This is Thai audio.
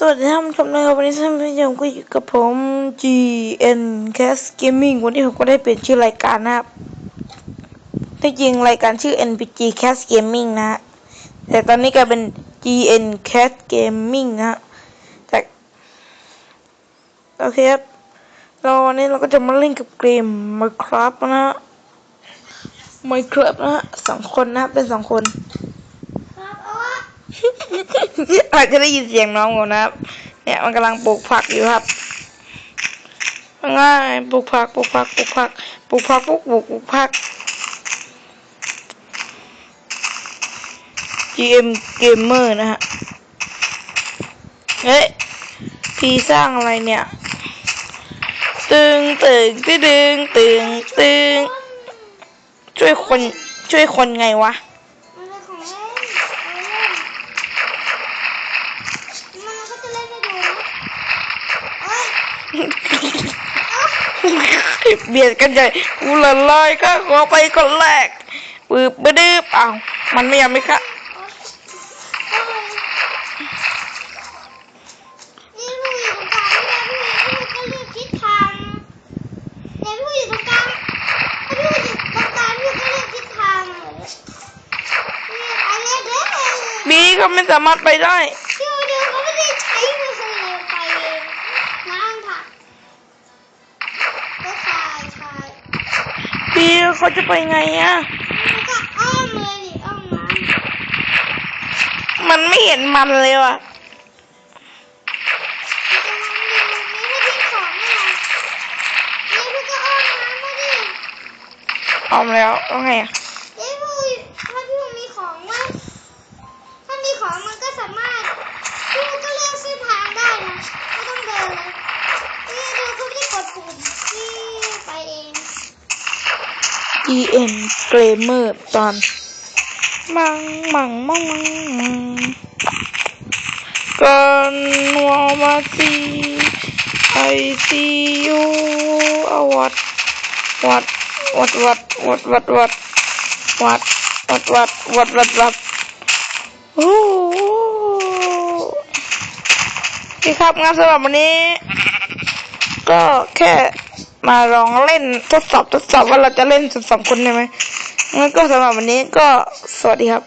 สวัสดีท่านผู้ชมนะครับวันนี้ท่านผู้ชมก็อยู่กับผม GN Cast Gaming วันนี้ผมก็ได้เปลี่ยนชื่อรายการนะครับที่จริงรายการชื่อ NPG Cast Gaming นะแต่ตอนนี้กลายเป็น GN Cast Gaming นะแต่โอเคครับเราวันนี้เราก็จะมาเล่นกับเกม Minecraft นะ Minecraft นะสองคนนะเป็นสองคน อาจจะได้ยินเสียงน้องผมนะครับ เนี่ยมันกำลังปลูกผักอยู่ครับง่ายปลูกผักปลูกผักปลูกผักปลูกผักปลูกปลูกปลูกผัก GM Gamer นะฮะ เฮ้ย พี่สร้างอะไรเนี่ย ตึงตึงตึงตึงตึงตึงช่วยคนช่วยคนไงวะ เบียดกันใหญ่กูละลายค่ะขอไปคนแรกปืบบึ้บเอ้ามันไม่ยอมไหมคะบีก็ไม่สามารถไปได้ บีเขาจะไปไงอะแล้วก็อ้อมเลยดิอ้อมน้ำมันไม่เห็นมันเลยว่ะจะน้ำดีไม่ให้ทิ้งของนี่ไงนี่พี่ก็อ้อมน้ำมาดิออมแล้วต้องไงอะนี่พี่ถ้าพี่มีของว่าถ้ามีของมันก็สามารถพี่ก็เลือกเส้นทางได้นะไม่ต้องเดินเลยนี่ดูก็ไม่ได้กดปุ่มที่ EN Gamer ตอน มังมังมังมังมังกันวามาซีไอซียูอวัดวัดวัดวัดวัดวัดวัดวัดวัดวัดวัดวัดวัดโอ้โหพี่ครับงานสำหรับวันนี้ ก็แค่ มาลองเล่นทดสอบทดสอบว่าเราจะเล่นสุดสองคนได้ไหมงั้นก็สำหรับวันนี้ก็สวัสดีครับ